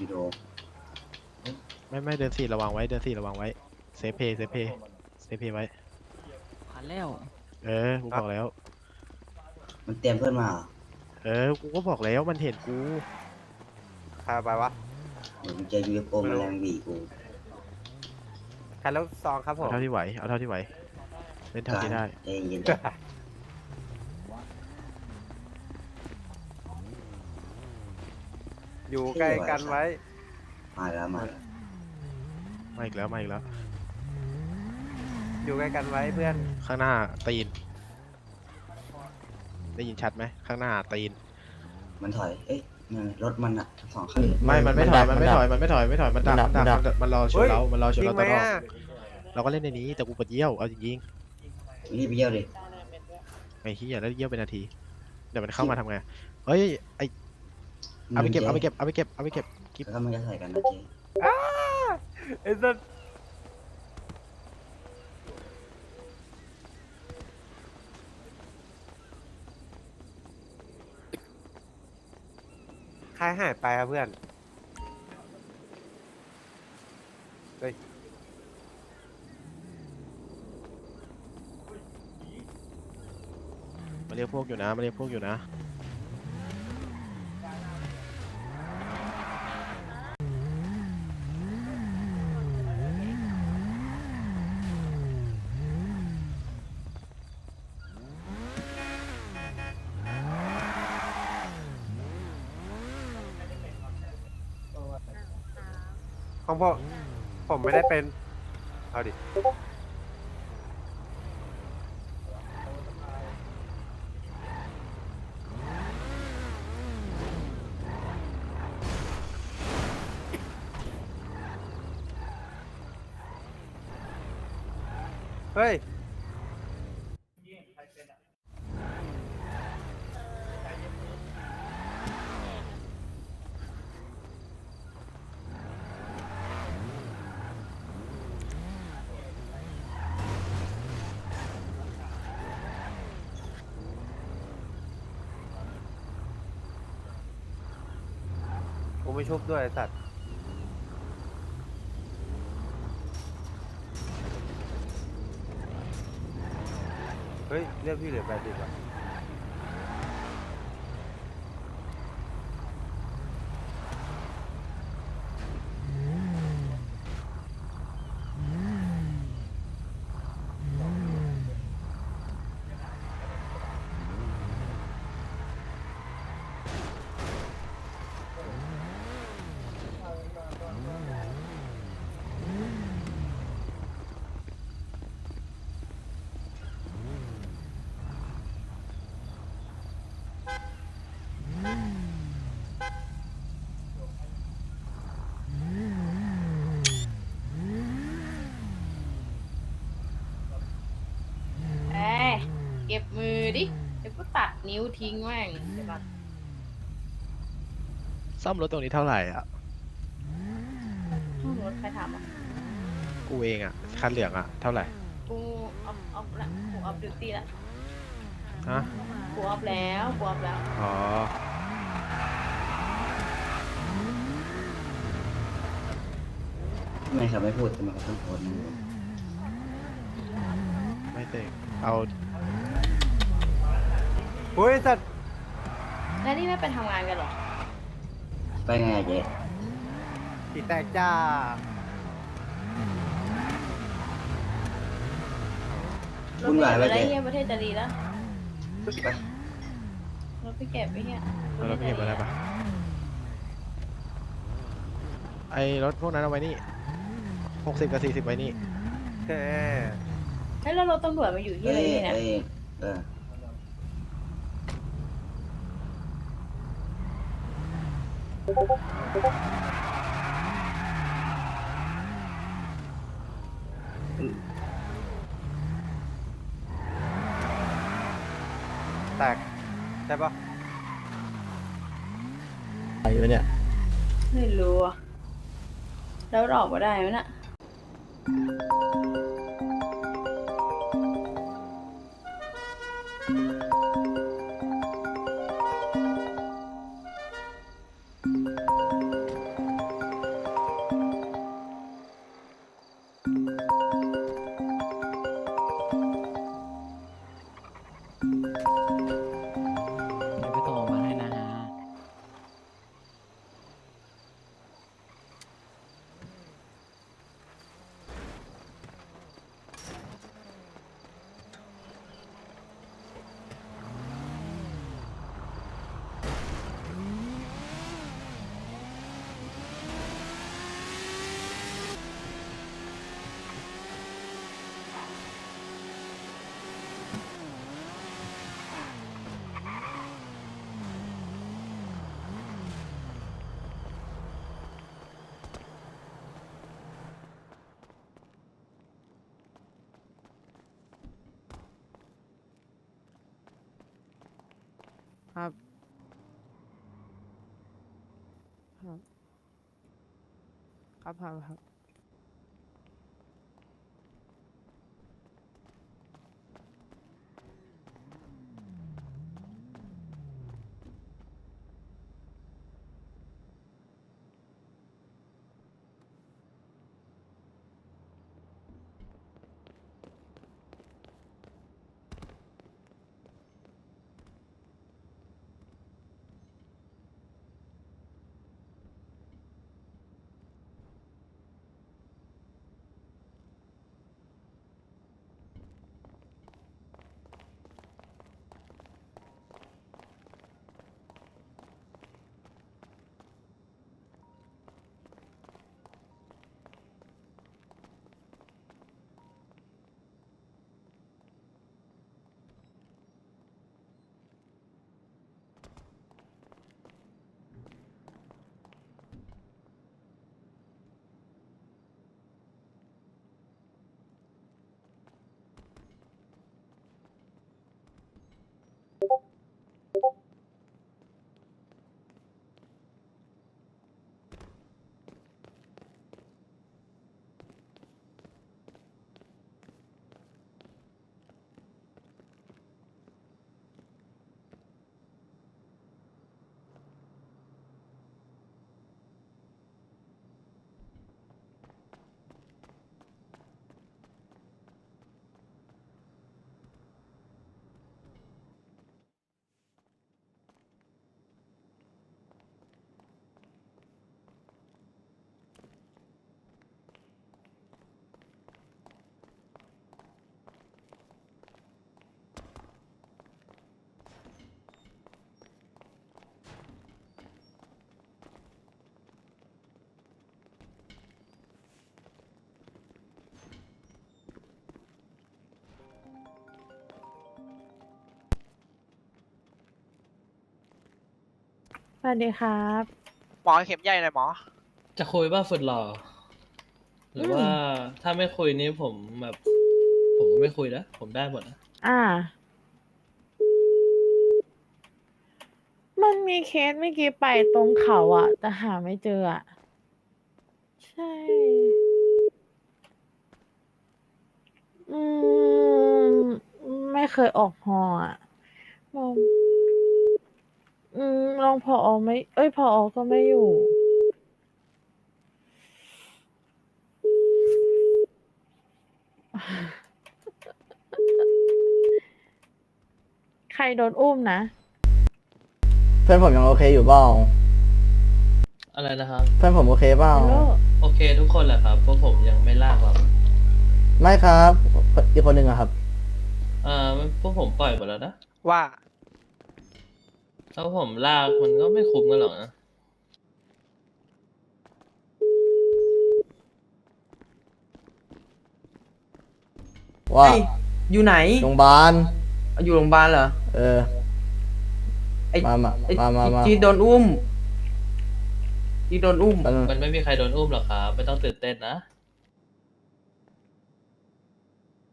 ยูโดไม่ไม่เดินสี่ระวังไว้เดินสี่ระวังไว้เซฟเพย์เซฟเพย์เซฟเพย์ไว้ ผ่านแล้ว เออกูบอกแล้ว มันเตรียมเพื่อนมาเหรอเออกูก็บอกแล้วมันเห็นกูใครเอาไปวะเดี๋ยวมึงเจอยูเอฟโอมาแรงหวีกูใครแล้วซองครับผมเอาเท่าที่ไหวเอาเท่าที่ไหวเล่นเท่าที่ได้ ใจเย็น อยู่ใกล้กันไว้ๆมาแล้วมาแล้วมาอีกแล้วมาอีกแล้ว อยู่ใกล้กันไว้เพื่อน ข้างหน้าตีน ได้ยินชัดไหมข้างหน้าตีน มันถอย เอ้ยนั่นไงรถมันอะทั้งสองคันไม่ มันไม่ถอย มันไม่ถอย มันไม่ถอยมันไม่ถอย มันดัก มันดัก มันมันรอชนเฮ้ยเรา มันรอชจนริงเราไหมตลอดอะเราก็เล่นในนี้แต่กูปวดเยี่ยว เอาจริงรีบไปเยี่ยวดิๆไอ้เหี้ยแล้วเยี่ยวเป็นนาที เดี๋ยวมันเข้ามาทำไง เฮ้ย ไอ เอาไปเก็บเอาไปเก็บเอาไปเก็บเอาไปเก็บแล้วก็มันจะใส่กันนะเจ๊ไอ้สัสใครหายไปครับเพื่อนมาเรียกพวกอยู่นะมาเรียกพวกอยู่นะ ของผมผมไม่ได้เป็น เอาดิ เฮ้ย กู ไม่ชุบด้วยไอ้สัตว์เฮ้ยเรียกพี่เหลือแปดสิบอะ เอ้ยเก็บมือดิ เดี๋ยวกูตัด นิ้วทิ้งแม่งใช่ปะซ่อมรถตรงนี้เท่าไหร่อะห้องรถใครถามอะกูเองอะ คันเหลืองอะ เท่าไหร่ กูออฟออฟละกูออฟดิวตี้ละฮะ กูออฟแล้วกูออฟแล้วอ๋อทำไมเขาไม่พูดทำไมเขาต้องโพสต์นะไม่เต็งเอา เฮ้ยไอ้สัตว์แล้วนี่ไม่ไปทำงานกันเหรอ ไปไงอะเจ๊ติดแตกจ้ารถวุ่นไปวายเก็บไปอะไรเจ๊เงี้ยประเทศจะดีแล้วไปรถไปเก็บไปเงี้ยเอารถไปเก็บอะไรปะไอรถพวกนั้นเอาไว้นี่หกสิบกับสี่สิบไว้นี่ แค่เฮ้ยแล้วรถตำรวจมาอยู่ที่เอ้อะไรยนี่นะเอ้ยเออ แตกใช่ปะไปวะเนี่ย ไม่รู้อะแล้วออกมาได้ไหมน่ะ ครับ วัสดีครับ หมอเข็มใหญ่หน่อยหมอ จะคุยป่ะสุดหล่อหรือมว่าถ้าไม่คุยนี่ผมแบบ ผมก็ไม่คุยนะผมได้หมดนะอ่า มันมีเคสเมื่อกี้ไปตรงเขาอะแต่หาไม่เจออะใช่ อืม ไม่เคยออกฮออะมอง อืมรองพออไม่ เอ้ยพออก็ไม่อยู่ ใครโดนอุ้มนะ เพื่อนผมยังโอเคอยู่เปล่าอะไรนะครับ เพื่อนผมโอเคเปล่าฮัลโหล โอเคทุกคนแหละครับเพราะผมยังไม่ลากหรอกไม่ครับอีกคนหนึ่งอะครับ เอ่อพวกผมปล่อยหมดแล้วนะว่า ถ้าผมลากมันก็ไม่คุ้มกันหรอกนะ ว่าเอ้ยอยู่ไหน โรงพยาบาล อยู่โรงพยาบาลเหรอ เออ ไอ้ มามาไอ้มามามาจีดโดนอุ้มจีดโดนอุ้ม แป๊บนึงมันไม่มีใครโดนอุ้มหรอกครับไม่ต้องตื่นเต้นนะ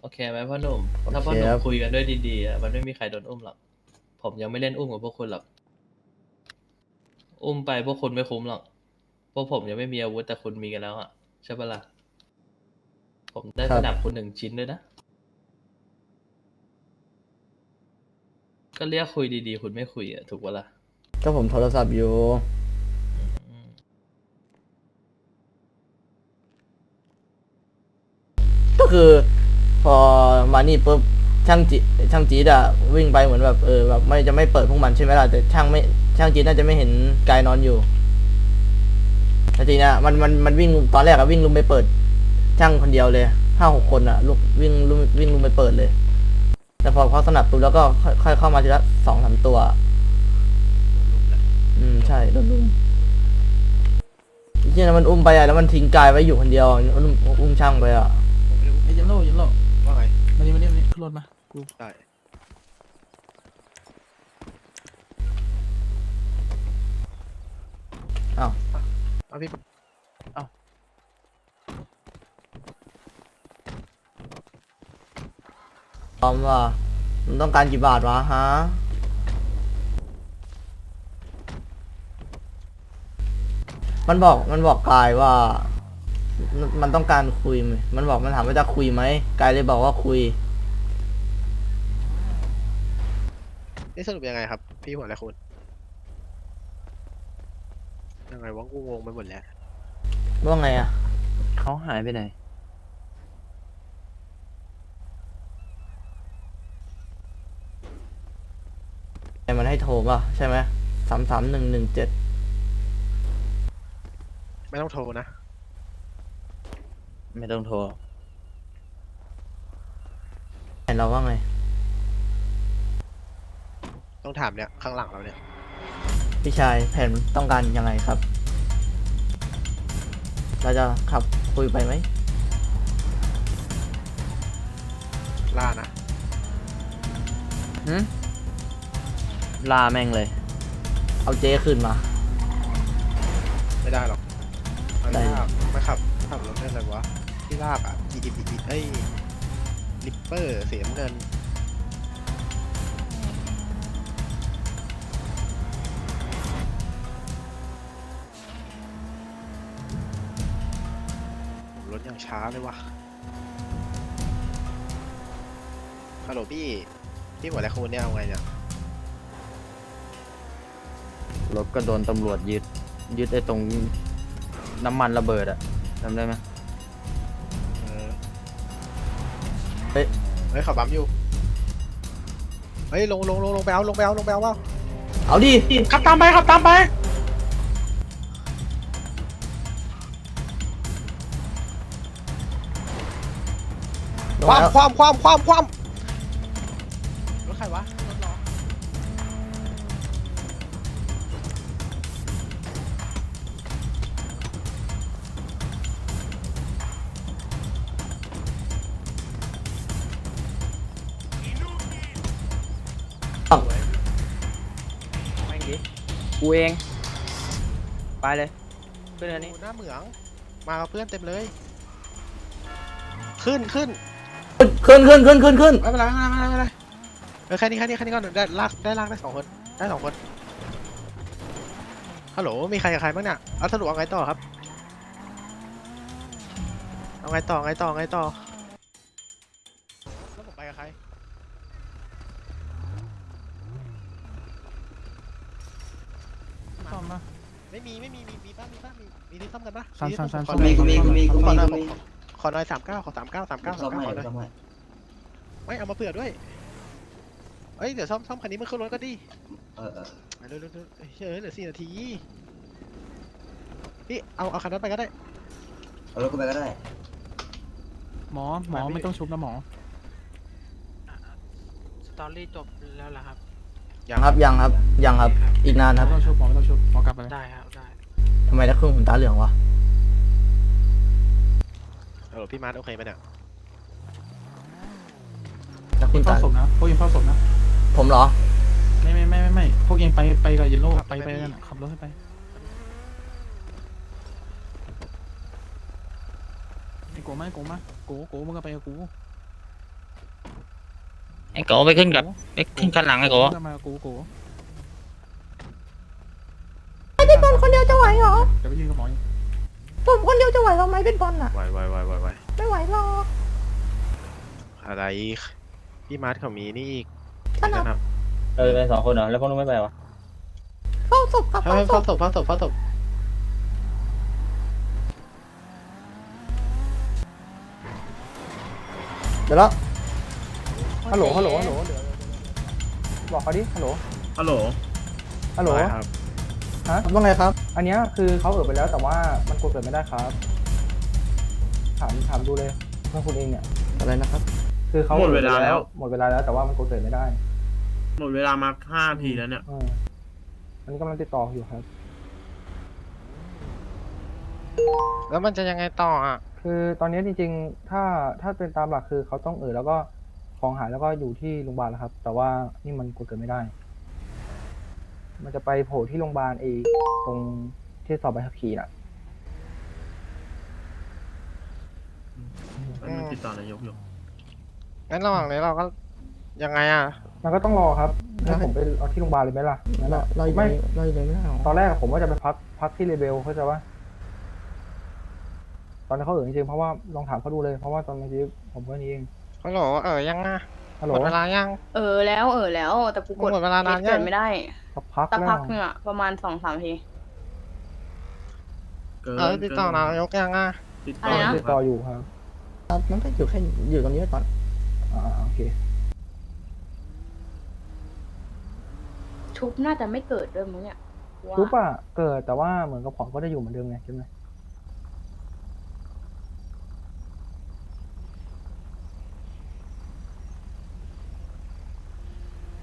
โอเคไหมพ่อหนุ่ม ถ้าพ่อหนุ่มคุยกันด้วยดีๆอะมันไม่มีใครโดนอุ้มหรอก ผมยังไม่เล่นอุ้มกับพวกคุณหรอก อุ้มไปพวกคุณไม่คุ้มหรอก พวกผมยังไม่มีอาวุธแต่คุณมีกันแล้วอะใช่ปะล่ะ ผมได้สนับคุณหนึ่งชิ้นด้วยนะ ก็เรียกคุยดีๆ คุณไม่คุยอะถูกปะล่ะ ก็ผมโทรศัพท์อยู่อืมก็คือ พอมานี่ปุ๊บ ช่างจีช่างจีดอะวิ่งไปเหมือนแบบเออแบบไม่จะไม่เปิดพวกมันใช่ไหมล่ะแต่ช่างไม่ช่างจีดน่าจะไม่เห็นกายนอนอยู่แต่จริงนะมันมันมันวิ่งตอนแรกอะวิ่งลุมไปเปิด ช่างคนเดียวเลยห้าหกคนอะลุกวิ่งลุมวิ่งลุมไปเปิดเลย แต่พอเขาสนับปุ๊บแล้วก็ค่อยเข้ามาทีละสองสามตัว อืมใช่โดนลุมที่นั้นมันอุ้มไปอะแล้วมันทิ้งกายไว้อยู่คนเดียวอุ้มอุ้มช่างไปอะไอ้ยันโลยันโลว่าไงมานี่มานี่มานี่ขึ้นรถมา กูได้อ้าวเอาพี่พร้อมว่ามันต้องการกี่บาทวะฮะมันบอกมันบอกกายว่า มันมันต้องการคุยไหมมันบอกมันถามว่าจะคุยไหมกายเลยบอกว่าคุย นี่สรุปยังไงครับ พี่หัวและคุณยังไงวะกูงงไปหมดแล้วว่าไงอะ เขาหายไปไหนไอ้มันให้โทรป่ะ ใช่ไหมสามสามหนึ่งหนึ่งเจ็ดไม่ต้องโทรนะ ไม่ต้องโทร เห็นเราว่าไง ต้องถามเนี่ยข้างหลังเราเนี่ย พี่ชายแผนต้องการยังไงครับ เราจะขับคุยไปไหม ล่านะลาแม่งเลย เอาเจ๊ขึ้นมา ไม่ได้หรอกไม่ได้ ลากไม่ขับขับรถได้อะไรวะที่ลากอะ G D P เอ้ยลิปเปอร์เสียเงิน ช้าเลยวะฮัลโหลพี่ พี่หัวแลคูนเนี่ยเอาไงเนี่ย รถก็โดนตำรวจยึด ยึดไอ้ตรงน้ำมันระเบิดอะจำได้ไหม เออเฮ้ย เฮ้ยขับบัมอยู่ เฮ้ยลงลงลงลงไปเอาลงไปเอาลงไปเอาว่าเอาดิขับตามไปขับตามไป ความแล้วความความความความรถใครวะรถล้อแม่งดิกูเอง ไปเลยขึ้นอันนี้หน้าเหมือง มากับเพื่อนเต็มเลย ขึ้นขึ้น ขึ้นขึ้นขึ้นขึ้นขึ้นไม่เป็นไรไม่เป็นไรไม่เป็นไรเออแค่นี้แค่นี้แค่นี้ก่อนได้ลากได้ลากได้สองคนได้สองคนฮัลโหลมีใครกับใครบ้างเนี่ยเอาสรุปเอาไงต่อครับเอาไงต่อไงต่อไงต่อแล้วผมไปกับใครซ่อมปะไม่มีไม่มีมีมีป้ามีป้ามีมีที่ซ่อมกันปะซ่อมซ่อมซ่อมขอหน่อยกูมีกูมีกูมีขอหน่อยกูมีข อขอหน่อยสามเก้าขอสามเก้าสามเก้าซ่สาอมมเก้าใหม่ขอหน่อยซ่อมใหม่ไม่เอามาเผื่อด้วยเอ้ยเดี๋ยวซ่อมซ่อมคันนี้มันขึ้นรถก็ดีเออเออเร็วเร็วเร็วเฮ้ยเฮ้ยเหลือสี่นาทีพี่เอาเอาคันนั้นไปก็ได้ เอารถกูไปก็ได้หมอหมอไม่ไม่ต้องชุบนะหมอ สตอรี่จบแล้วเหรอครับยังครับยังครับยังครับ อีกนานคไม่รับต้องชุบหมอไม่ต้องชุบหมอกลับไปเลยได้ครับได้ทำไมถ้าครึ่งผมตาเหลืองวะ เออพี่มาร์ทโอเคไหมเนี่ยถ้าคุยิณงตาเฝ้าศพนะพวกยิงเฝ้าศพนะผมเหรอ ไม่ไม่ไม่ไม่ไม่พวกยิงไปไปกับยินโล่ไปไปนั่นน่ะขับรถให้ไปไอ้โกมาไอ้โกมาโกโกมึงก็ไปกับกูไอ้โกไปขึ้นกับไปขึ้นข้างหลังไอ้โกมึงก็มากับกูโกเป็นบอลคนเดียวจะไหวเหรอเดี๋ยวไปยืนกับหมออีก ผมคนเดียวจะไหวเหรอไหมเป็นบอลอะไวไวไวไวไวไม่ไหวหรอกอะไรอีกพี่มาร์ทเขามีนี่อีกสนับนะครับเออไปสองคนเหรอแล้วพวกนู้นไม่ไปวะเฝ้าศพกับเฮ้เฝ้ายศเฝ้าพศพเฝ้าศพเฝ้าศพเดี๋ยวแล้วฮัลโหลฮัลโหลฮัลโหลบอกเขาดิฮัลโหลฮัลโหลฮัลโหล ได้ครับ ว่าไงครับ อันเนี้ยคือเขาเอ่อไปแล้วแต่ว่ามันกดเกิดไม่ได้ครับ ถามถามดูเลยเพื่อนคุณเองเนี่ย อะไรนะครับ คือเขาหมดเวลาแล้ว หมดเวลาแล้วแต่ว่ามันกดเกิดไม่ได้หมดเวลามาห้าทีแล้วเนี่ยเอออันนี้กำลังติดต่ออยู่ครับ แล้วมันจะยังไงต่ออะ คือตอนนี้จริงๆ ถ้าถ้าเป็นตามหลักคือเขาต้องเออแล้วก็ของหายแล้วก็อยู่ที่โรงพยาบาลแล้วครับ แต่ว่านี่มันกดเกิดไม่ได้ มันจะไปโผล่ที่โรงพยาบาลเองตรงที่สอบใบขับขี่น่ะ มันติดต่อนายกอยู่งั้นระหว่างนี้เราก็ยังไงอะ มันก็ต้องรอครับให้ผมไปเอาที่โรงพยาบาลเลยไหมล่ะงั้นเราอะเราอยู่ไม่ในเราอยู่ในไม่ได้หรอตอนแรกผมว่าจะไปพักพักที่เรเบลเข้าใจว่า ตอนนี้เขาเออจริงๆเพราะว่าลองถามเขาดูเลย เพราะว่าตอนเมื่อกี้ผมก็นี่เองฮัลโหลเออยังอะ ฮัลโหลหมดเวลายัง เออแล้วเออแล้วแต่กูกดหมดเวลานานยัง เกิดไม่ได้สักพักสักแล้วพักหนึงอะประมาณสองสามที เกินเออติดต่อนายกยังอะติดอะต่ไรอนะ ติดต่ออยู่ครับมันก็อยู่แค่อยู่ตรงนี้ไว้ก่อน อ่าโอเค ชุบน่าจะไม่เกิดด้วยมั้งเนี่ยว่าชุบอะเกิดแต่ว่าเหมือนกับของก็ได้อยู่เหมือนเดิมไงใช่ไหม